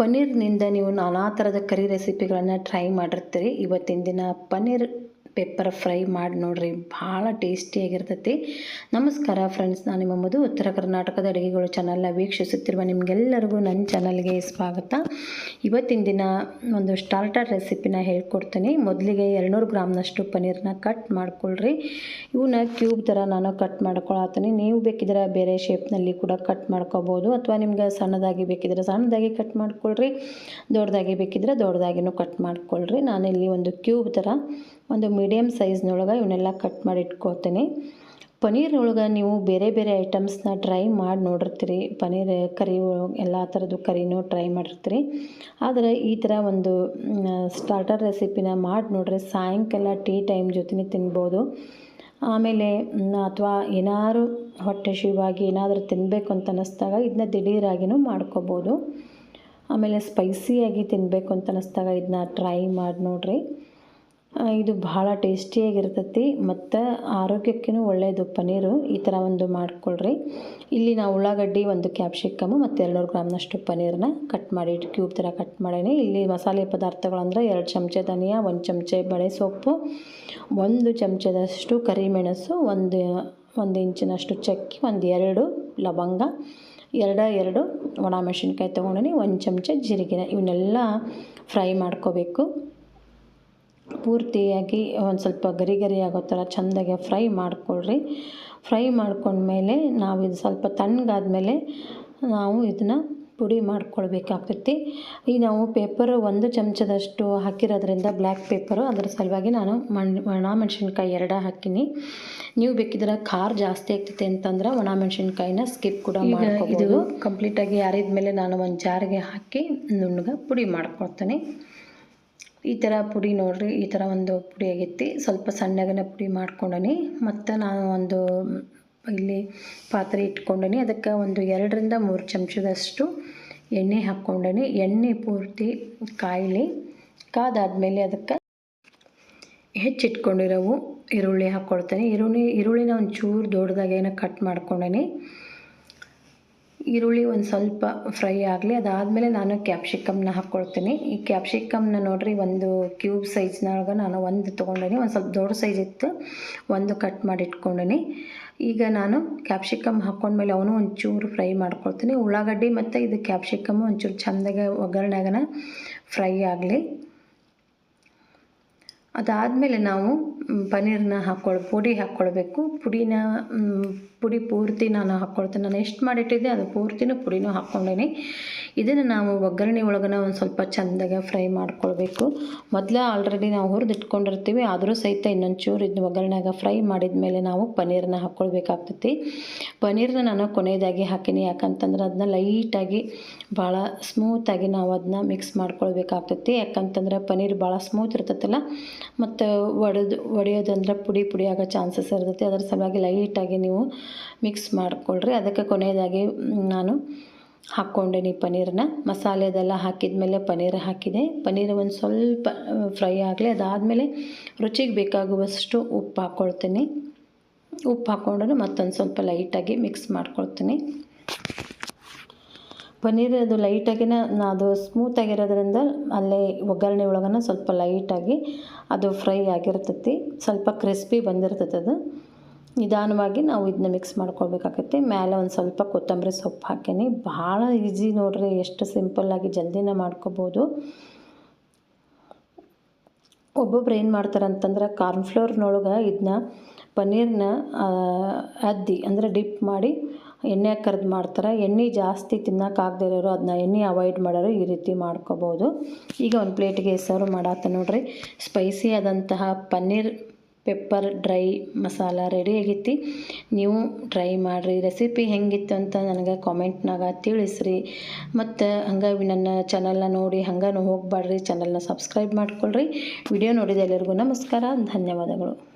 ಪನ್ನೀರ್ನಿಂದ ನೀವು ನಾನಾ ಥರದ ಕರಿ ರೆಸಿಪಿಗಳನ್ನು ಟ್ರೈ ಮಾಡಿರ್ತೀರಿ. ಇವತ್ತಿನ ದಿನ ಪನ್ನೀರ್ ಪೆಪ್ಪರ್ ಫ್ರೈ ಮಾಡಿ ನೋಡ್ರಿ, ಭಾಳ ಟೇಸ್ಟಿಯಾಗಿರ್ತೈತಿ ನಮಸ್ಕಾರ ಫ್ರೆಂಡ್ಸ್ ನಾನು ನಿಮ್ಮ ಮದು ಉತ್ತರ ಕರ್ನಾಟಕದ ಅಡುಗೆಗಳು ಚಾನಲ್ನ ವೀಕ್ಷಿಸುತ್ತಿರುವ ನಿಮಗೆಲ್ಲರಿಗೂ ನನ್ನ ಚಾನಲ್ಗೆ ಸ್ವಾಗತ. ಇವತ್ತಿನ ದಿನ ಒಂದು ಸ್ಟಾರ್ಟರ್ ರೆಸಿಪಿನ ಹೇಳ್ಕೊಡ್ತೀನಿ. ಮೊದಲಿಗೆ ಎರಡುನೂರು ಗ್ರಾಮ್ನಷ್ಟು ಪನೀರ್ನ ಕಟ್ ಮಾಡ್ಕೊಳ್ರಿ. ಇವನ್ನ ಕ್ಯೂಬ್ ಥರ ನಾನು ಕಟ್ ಮಾಡ್ಕೊಳತ್ತೀನಿ ನೀವು ಬೇಕಿದ್ರೆ ಬೇರೆ ಶೇಪ್ನಲ್ಲಿ ಕೂಡ ಕಟ್ ಮಾಡ್ಕೋಬೋದು. ಅಥವಾ ನಿಮ್ಗೆ ಸಣ್ಣದಾಗಿ ಬೇಕಿದ್ರೆ ಸಣ್ಣದಾಗಿ ಕಟ್ ಮಾಡ್ಕೊಳ್ರಿ. ದೊಡ್ಡದಾಗಿ ಬೇಕಿದ್ರೆ ದೊಡ್ಡದಾಗಿನೂ ಕಟ್ ಮಾಡ್ಕೊಳ್ರಿ. ನಾನಿಲ್ಲಿ ಒಂದು ಕ್ಯೂಬ್ ಥರ ಒಂದು ಮೀಡಿಯಮ್ ಸೈಜ್ನೊಳಗೆ ಇವನ್ನೆಲ್ಲ ಕಟ್ ಮಾಡಿ ಇಟ್ಕೋತೀನಿ ಪನ್ನೀರ್ನೊಳಗೆ ನೀವು ಬೇರೆ ಬೇರೆ ಐಟಮ್ಸ್ನ ಟ್ರೈ ಮಾಡಿ ನೋಡಿರ್ತೀರಿ. ಪನ್ನೀರ್ ಕರಿ ಎಲ್ಲ ಥರದ್ದು ಕರಿನೂ ಟ್ರೈ ಮಾಡಿರ್ತೀರಿ. ಆದರೆ ಈ ಥರ ಒಂದು ಸ್ಟಾರ್ಟರ್ ರೆಸಿಪಿನ ಮಾಡಿ ನೋಡ್ರಿ ಸಾಯಂಕಾಲ ಟೀ ಟೈಮ್ ಜೊತೆ ತಿನ್ಬೋದು. ಆಮೇಲೆ ಅಥವಾ ಏನಾದ್ರು ಹೊಟ್ಟೆ ಶಿವಾಗಿ ಏನಾದರೂ ತಿನ್ನಬೇಕು ಅಂತ ಅನ್ನಿಸ್ದಾಗ ಇದನ್ನ ದಿಢೀರಾಗಿನೂ ಮಾಡ್ಕೋಬೋದು. ಆಮೇಲೆ ಸ್ಪೈಸಿಯಾಗಿ ತಿನ್ನಬೇಕು ಅಂತ ಅನ್ನಿಸ್ದಾಗ ಇದನ್ನ ಟ್ರೈ ಮಾಡಿ ನೋಡಿರಿ. ಇದು ಭಾಳ ಟೇಸ್ಟಿಯಾಗಿರ್ತೈತಿ, ಮತ್ತು ಆರೋಗ್ಯಕ್ಕೂ ಒಳ್ಳೆಯದು ಪನ್ನೀರು ಈ ಥರ ಒಂದು ಮಾಡ್ಕೊಳ್ರಿ. ಇಲ್ಲಿ ನಾವು ಉಳ್ಳಾಗಡ್ಡಿ ಒಂದು ಕ್ಯಾಪ್ಸಿಕಮ್ಮು ಮತ್ತು ಎರಡುನೂರು ಗ್ರಾಮ್ನಷ್ಟು ಪನ್ನೀರನ್ನ ಕಟ್ ಮಾಡಿ ಕ್ಯೂಬ್ ಥರ ಕಟ್ ಮಾಡೀನಿ. ಇಲ್ಲಿ ಮಸಾಲೆ ಪದಾರ್ಥಗಳಂದ್ರೆ ಎರಡು ಚಮಚ ಧನಿಯಾ, ಒಂದು ಚಮಚ ಬಳೆ ಸೊಪ್ಪು, ಒಂದು ಚಮಚದಷ್ಟು ಕರಿಮೆಣಸು, ಒಂದು ಒಂದು ಇಂಚಿನಷ್ಟು ಚಕ್ಕಿ, ಒಂದು ಎರಡು ಲವಂಗ, ಎರಡ ಎರಡು ಒಣ ಮೆಣಸಿನ್ಕಾಯಿ ತೊಗೊಂಡಿನಿ, ಒಂದು ಚಮಚ ಜೀರಿಗೆನ. ಇವನ್ನೆಲ್ಲ ಫ್ರೈ ಮಾಡ್ಕೋಬೇಕು. ಪೂರ್ತಿಯಾಗಿ ಒಂದು ಸ್ವಲ್ಪ ಗರಿ ಗರಿ ಆಗೋ ಥರ ಚೆಂದಾಗಿ ಫ್ರೈ ಮಾಡ್ಕೊಳ್ರಿ. ಫ್ರೈ ಮಾಡ್ಕೊಂಡ್ಮೇಲೆ ನಾವು ಇದು ಸ್ವಲ್ಪ ತಣ್ಣಗಾದ್ಮೇಲೆ ನಾವು ಇದನ್ನು ಪುಡಿ ಮಾಡ್ಕೊಳ್ಬೇಕಾಗ್ತೈತಿ. ಈ ನಾವು ಪೇಪರು ಒಂದು ಚಮಚದಷ್ಟು ಹಾಕಿರೋದ್ರಿಂದ ಬ್ಲ್ಯಾಕ್ ಪೇಪರು ಅದರ ಸಲುವಾಗಿ ನಾನು ಮಣ್ ಒಣ ಮೆಣಸಿನ್ಕಾಯಿ ಎರಡು ಹಾಕೀನಿ. ನೀವು ಬೇಕಿದ್ರೆ ಖಾರ ಜಾಸ್ತಿ ಆಗ್ತೈತೆ ಅಂತಂದ್ರೆ ಒಣ ಮೆಣಸಿನ್ಕಾಯಿನ ಸ್ಕಿಪ್ ಕೂಡ ಮಾಡ್ಕೋಬೋದು. ಕಂಪ್ಲೀಟಾಗಿ ಯಾರಿದ ಮೇಲೆ ನಾನು ಒಂದು ಜಾರಿಗೆ ಹಾಕಿ ನುಣ್ಣಗೆ ಪುಡಿ ಮಾಡ್ಕೊಳ್ತೀನಿ. ಈ ಥರ ಪುಡಿ ನೋಡಿರಿ, ಈ ಥರ ಒಂದು ಪುಡಿ ಆಗೈತಿ ಸ್ವಲ್ಪ ಸಣ್ಣಗನ ಪುಡಿ ಮಾಡ್ಕೊಂಡನಿ. ಮತ್ತು ನಾನು ಒಂದು ಇಲ್ಲಿ ಪಾತ್ರೆ ಇಟ್ಕೊಂಡನಿ. ಅದಕ್ಕೆ ಒಂದು ಎರಡರಿಂದ ಮೂರು ಚಮಚದಷ್ಟು ಎಣ್ಣೆ ಹಾಕ್ಕೊಂಡನಿ. ಎಣ್ಣೆ ಪೂರ್ತಿ ಕಾಯಿಲಿ. ಕಾದಾದಮೇಲೆ ಅದಕ್ಕೆ ಹೆಚ್ಚಿಟ್ಕೊಂಡಿರೋವು ಈರುಳ್ಳಿ ಹಾಕ್ಕೊಳ್ತೇನೆ ಈರುಳ್ಳಿ ಈರುಳ್ಳಿನ ಒಂಚೂರು ಚೂರು ದೊಡ್ಡದಾಗೇನೋ ಕಟ್ ಮಾಡ್ಕೊಂಡನಿ. ಈರುಳ್ಳಿ ಒಂದು ಸ್ವಲ್ಪ ಫ್ರೈ ಆಗಲಿ, ಅದಾದಮೇಲೆ ನಾನು ಕ್ಯಾಪ್ಸಿಕಮ್ನ ಹಾಕ್ಕೊಳ್ತೀನಿ ಈ ಕ್ಯಾಪ್ಸಿಕಮ್ನ ನೋಡಿರಿ, ಒಂದು ಕ್ಯೂಬ್ ಸೈಜ್ನೊಳಗೆ ನಾನು ಒಂದು ತೊಗೊಂಡಿನಿ, ಒಂದು ಸ್ವಲ್ಪ ದೊಡ್ಡ ಸೈಜ್ ಇತ್ತು, ಒಂದು ಕಟ್ ಮಾಡಿ ಇಟ್ಕೊಂಡಿನಿ. ಈಗ ನಾನು ಕ್ಯಾಪ್ಸಿಕಮ್ ಹಾಕ್ಕೊಂಡ್ಮೇಲೆ ಅವನು ಒಂಚೂರು ಫ್ರೈ ಮಾಡ್ಕೊಳ್ತೀನಿ. ಉಳ್ಳಾಗಡ್ಡಿ ಮತ್ತು ಇದು ಕ್ಯಾಪ್ಸಿಕಮ್ ಒಂಚೂರು ಚೆಂದಾಗೆ ಒಗ್ಗರಣೆಗನ ಫ್ರೈ ಆಗಲಿ. ಅದಾದಮೇಲೆ ನಾವು ಪನ್ನೀರನ್ನ ಹಾಕ್ಕೊಳ್, ಪುಡಿ ಹಾಕ್ಕೊಳ್ಬೇಕು. ಪುಡಿನ ಪುಡಿ ಪೂರ್ತಿ ನಾನು ಹಾಕ್ಕೊಳ್ತೀನಿ. ನಾನು ಎಷ್ಟು ಮಾಡಿಟ್ಟಿದ್ದೆ, ಅದು ಪೂರ್ತಿನೂ ಪುಡಿನೂ ಹಾಕ್ಕೊಂಡೇನಿ. ಇದನ್ನು ನಾವು ಒಗ್ಗರಣೆ ಒಳಗನ ಒಂದು ಸ್ವಲ್ಪ ಚೆಂದಾಗೆ ಫ್ರೈ ಮಾಡ್ಕೊಳ್ಬೇಕು. ಮೊದಲೇ ಆಲ್ರೆಡಿ ನಾವು ಹುರಿದಿಟ್ಕೊಂಡಿರ್ತೀವಿ ಆದರೂ ಸಹಿತ ಇನ್ನೊಂದು ಚೂರು ಇದನ್ನ ಒಗ್ಗರಣೆಗ ಫ್ರೈ ಮಾಡಿದ ಮೇಲೆ ನಾವು ಪನ್ನೀರನ್ನ ಹಾಕ್ಕೊಳ್ಬೇಕಾಗ್ತೈತಿ. ಪನ್ನೀರನ್ನ ನಾನು ಕೊನೆಯದಾಗಿ ಹಾಕಿನಿ. ಯಾಕಂತಂದ್ರೆ ಅದನ್ನ ಲೈಟಾಗಿ ಭಾಳ ಸ್ಮೂತಾಗಿ ನಾವು ಅದನ್ನ ಮಿಕ್ಸ್ ಮಾಡ್ಕೊಳ್ಬೇಕಾಗ್ತೈತಿ. ಯಾಕಂತಂದ್ರೆ ಪನ್ನೀರ್ ಭಾಳ ಸ್ಮೂತ್ ಇರ್ತೈತಲ್ಲ ಮತ್ತು ಒಡೆದು, ಒಡೆಯೋದಂದ್ರೆ ಪುಡಿ ಪುಡಿ ಆಗೋ ಚಾನ್ಸಸ್ ಇರ್ತೈತಿ. ಅದರ ಸಲುವಾಗಿ ಲೈಟಾಗಿ ನೀವು ಮಿಕ್ಸ್ ಮಾಡ್ಕೊಳ್ರಿ. ಅದಕ್ಕೆ ಕೊನೆಯದಾಗಿ ನಾನು ಹಾಕ್ಕೊಂಡೇನಿ ಪನ್ನೀರನ್ನ. ಮಸಾಲೆದೆಲ್ಲ ಹಾಕಿದ ಮೇಲೆ ಪನ್ನೀರ್ ಹಾಕಿದೆ. ಪನ್ನೀರ್ ಒಂದು ಸ್ವಲ್ಪ ಫ್ರೈ ಆಗಲಿ. ಅದಾದಮೇಲೆ ರುಚಿಗೆ ಬೇಕಾಗುವಷ್ಟು ಉಪ್ಪು ಹಾಕ್ಕೊಳ್ತೀನಿ ಉಪ್ಪು ಹಾಕ್ಕೊಂಡು ಮತ್ತೊಂದು ಸ್ವಲ್ಪ ಲೈಟಾಗಿ ಮಿಕ್ಸ್ ಮಾಡ್ಕೊಳ್ತೀನಿ. ಪನ್ನೀರ್ ಅದು ಲೈಟಾಗಿನ ಅದು ಸ್ಮೂತಾಗಿರೋದ್ರಿಂದ ಅಲ್ಲೇ ಒಗ್ಗರಣೆ ಒಳಗನ ಸ್ವಲ್ಪ ಲೈಟಾಗಿ ಅದು ಫ್ರೈ ಆಗಿರ್ತೈತಿ. ಸ್ವಲ್ಪ ಕ್ರಿಸ್ಪಿ ಬಂದಿರ್ತೈತೆ ಅದು. ನಿಧಾನವಾಗಿ ನಾವು ಇದನ್ನ ಮಿಕ್ಸ್ ಮಾಡ್ಕೊಳ್ಬೇಕಾಗತ್ತೆ. ಮೇಲೆ ಒಂದು ಸ್ವಲ್ಪ ಕೊತ್ತಂಬರಿ ಸೊಪ್ಪು ಹಾಕೀನಿ. ಭಾಳ ಈಸಿ ನೋಡ್ರಿ, ಎಷ್ಟು ಸಿಂಪಲ್ಲಾಗಿ ಜಲ್ದಿನ ಮಾಡ್ಕೋಬೋದು. ಒಬ್ಬೊಬ್ರು ಏನು ಮಾಡ್ತಾರೆ ಅಂತಂದ್ರೆ ಕಾರ್ನ್ಫ್ಲೋರ್ನೊಳಗೆ ಇದನ್ನ ಪನ್ನೀರನ್ನ ಅದ್ದಿ, ಅಂದರೆ ಡಿಪ್ ಮಾಡಿ ಎಣ್ಣೆ ಕರೆದು ಮಾಡ್ತಾರೆ. ಎಣ್ಣೆ ಜಾಸ್ತಿ ತಿನ್ನೋಕ್ಕಾಗದೇ ಇರೋರು ಅದನ್ನ ಎಣ್ಣೆ ಅವಾಯ್ಡ್ ಮಾಡೋರು ಈ ರೀತಿ ಮಾಡ್ಕೋಬೋದು. ಈಗ ಒಂದು ಪ್ಲೇಟಿಗೆ ಸರ್ವ್ ಮಾಡತ್ತ ನೋಡ್ರಿ. ಸ್ಪೈಸಿ ಆದಂತಹ paneer pepper dry masala ready ಆಗೈತಿ. ನೀವು ಟ್ರೈ ಮಾಡಿರಿ. ರೆಸಿಪಿ ಹೆಂಗಿತ್ತು ಅಂತ ನನಗೆ ಕಾಮೆಂಟ್ನಾಗ ತಿಳಿಸ್ರಿ. ಮತ್ತು ಹಂಗಾಗಿ ನನ್ನ ಚಾನಲ್ನ ನೋಡಿ ಹಂಗೆ ಹೋಗ್ಬಾಡ್ರಿ. ಚಾನಲ್ನ ಸಬ್ಸ್ಕ್ರೈಬ್ ಮಾಡ್ಕೊಳ್ರಿ. ವಿಡಿಯೋ ನೋಡಿದ ಎಲ್ಲರಿಗೂ ನಮಸ್ಕಾರ. ಧನ್ಯವಾದಗಳು.